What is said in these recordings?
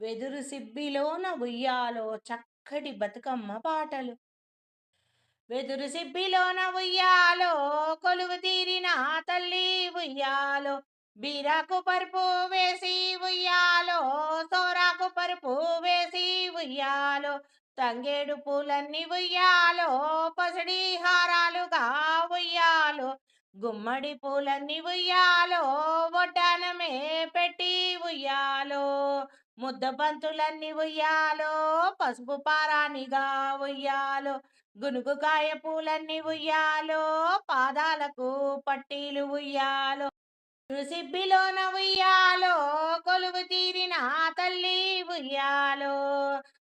వెదురు సిబ్బిలోన ఉయ్యాలో చక్కటి బతుకమ్మ పాటలు. వెదురు సిబ్బిలోన ఉయ్యాలో కొలువు తీరిన తల్లి ఉయ్యాలో బీరాకు పరుపు వేసి ఉయ్యాలో సోరాకు పరుపు వేసి ఉయ్యాలో తంగేడు పూలన్నీ ఉయ్యాలో పసడి హారాలుగా ఉయ్యాలో గుమ్మడి పూలన్నీ ఉయ్యాలో వడ్డానమే పెట్టి ఉయ్యాలో. ముద్ద పంతులన్నీ ఉయ్యాలో పసుపు పారానిగా ఉయ్యాలో గునుగుకాయ పూలన్నీ ఉయ్యాలో పాదాలకు పట్టీలు ఉయ్యాలో సిబ్బిలోన ఉయ్యాలో కొలువు తీరిన తల్లి ఉయ్యాలో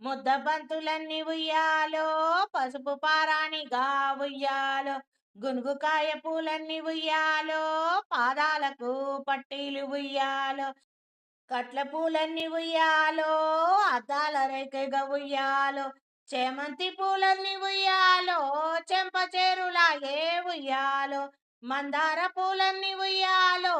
ముద్ద పంతులన్నీ ఉయ్యాలో పసుపు పారానిగా ఉయ్యాలో గునుగుకాయ పూలన్నీ ఉయ్యాలో పాదాలకు పట్టీలు ఉయ్యాలో కట్ల పూలన్నీ ఉయ్యాలో అద్దాల రేఖగా ఉయ్యాలో చేమంతి పూలన్నీ ఉయ్యాలో చెంప చేరులాగే ఉయ్యాలో మందార పూలన్నీ ఉయ్యాలో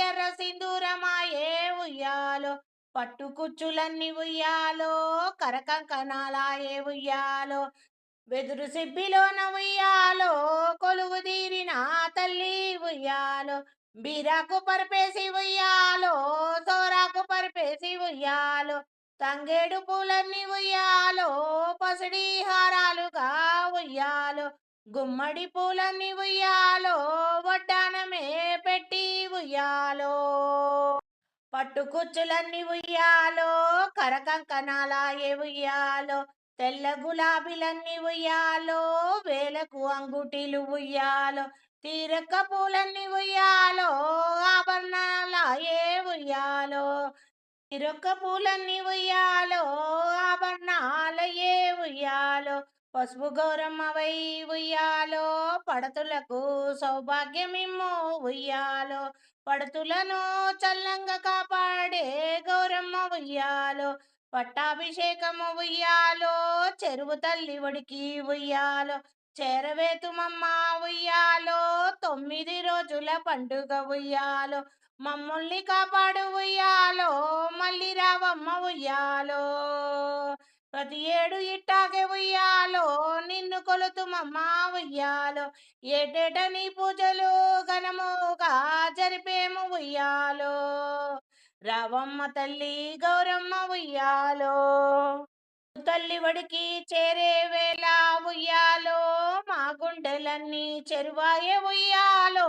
ఎర్ర సింధూరమాయే ఉయ్యాలో పట్టు కుచ్చులన్నీ ఉయ్యాలో కరకంకణాలాయే ఉయ్యాలో వెదురు సిబ్బిలోన ఉయ్యాలో కొలువు తీరిన తల్లి ఉయ్యాలో బీరాకు పరిపేసి ఉయ్యాలో సోరాకు పరిపేసి ఉయ్యాలో తంగేడు పూలన్నీ ఉయ్యాలో పసిడి హారాలుగా ఉయ్యాలో గుమ్మడి పూలన్నీ ఉయ్యాలో వడ్డానమే పెట్టి ఉయ్యాలో. పట్టుకుచ్చులన్నీ ఉయ్యాలో కరకంకణాలాయే ఉయ్యాలో తెల్ల గులాబీలన్నీ ఉయ్యాలో వేలకు అంగుటిలు ఉయ్యాలో తీరక పూలన్నీ ఉయ్యాలో ఆభరణాల ఏ ఉయ్యాలో? తీరొక్క పూలన్నీ ఉయ్యాలో ఆభరణాల ఏ ఉయ్యాలో? పసుపు గౌరమ్మవై ఉయ్యాలో పడతులకు సౌభాగ్యమిమ్మో ఉయ్యాలో. పడతులను చల్లంగా కాపాడే గౌరమ్మ ఉయ్యాలో. పట్టాభిషేకము ఉయ్యాలో చెరువు తల్లి ఒడికి ఉయ్యాలో చేరవేతుమమ్మ ఉయ్యాలో తొమ్మిది రోజుల పండుగ ఉయ్యాలో మమ్మల్ని కాపాడు ఉయ్యాలో మళ్ళీ రావమ్మ ఉయ్యాలో. ప్రతి ఏడు ఇట్టాగే ఉయ్యాలో నిన్ను కొలుతుమమ్మ ఉయ్యాలో ఏటేట నీ పూజలు ఘనముగా జరిపేము ఉయ్యాలో. రావమ్మ తల్లి గౌరమ్మ ఉయ్యాలో తల్లి వడికి చేరే వేళ ఉయ్యాలో మా గుండెలన్నీ చెరువాయే ఉయ్యాలో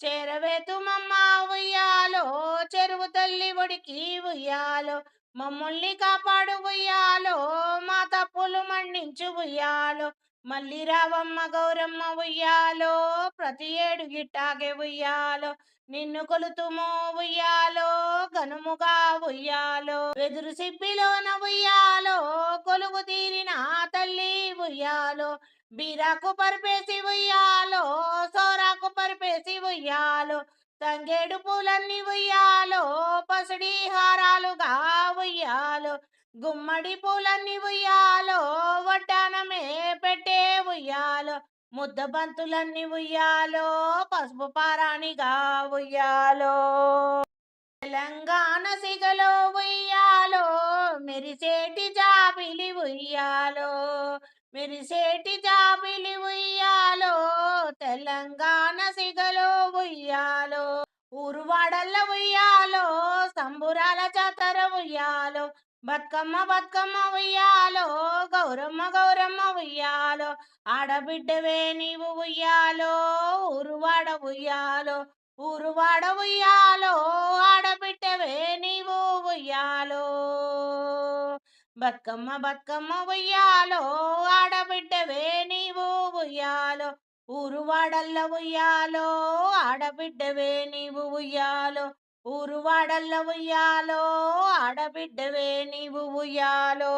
చేరవేతుమమ్మ ఉయ్యాలో చెరువు తల్లి ఒడికి ఉయ్యాలో మమ్మల్ని కాపాడు ఉయ్యాలో మా తప్పులు మన్నించు ఉయ్యాలో మళ్ళీ రావమ్మ గౌరమ్మ ఉయ్యాలో. ప్రతి ఏడు గిట్టాగే ఉయ్యాలో నిన్ను కొలుతుమో ఉయ్యాలో గనుముగా ఉయ్యాలో వెదురు సిబ్బిలోన ఉయ్యాలో కొలుగు తీరిన తల్లి ఉయ్యాలో బీరాకు పరిపేసి ఉయ్యాలో సోరాకు పరిపేసి ఉయ్యాలో తంగేడు పూలన్నీ ఉయ్యాలో పసిడి హారాలుగా ఉయ్యాలో గుమ్మడి పూలన్నీ ఉయ్యాలో ముద్దబంతులన్నీ ముద్ద బంతులన్నీ ఉయ్యాలో పసుపు పారాణిగా ఉయ్యాలో. తెలంగాణ సిగలో ఉయ్యాలో మెరిసేటి జాబిలి ఉయ్యాలో. మెరిసేటి జాబిలి ఉయ్యాలో తెలంగాణ సిగలో ఉయ్యాలో. ఊరువాడల్ల ఉయ్యాలో సంబురాల జాతర ఉయ్యాలో. బతుకమ్మ బతుకమ్మ ఉయ్యాలో గౌరమ్మ గౌరమ్మ ఉయ్యాలో ఆడబిడ్డవే నీవు ఉయ్యాలో ఊరువాడ ఉయ్యాలో ఊరువాడ ఉయ్యాలో ఆడబిడ్డవే నీవు ఉయ్యాలో. బతుకమ్మ బతుకమ్మ ఉయ్యాలో ఆడబిడ్డవే నీవు ఉయ్యాలో ఊరువాడల్ల ఉయ్యాలో ఆడబిడ్డవే నీవు ఉయ్యాలో ఊరువాడల్ల ఉయ్యాలో ఆడబిడ్డవే నీవు ఉయ్యాలో.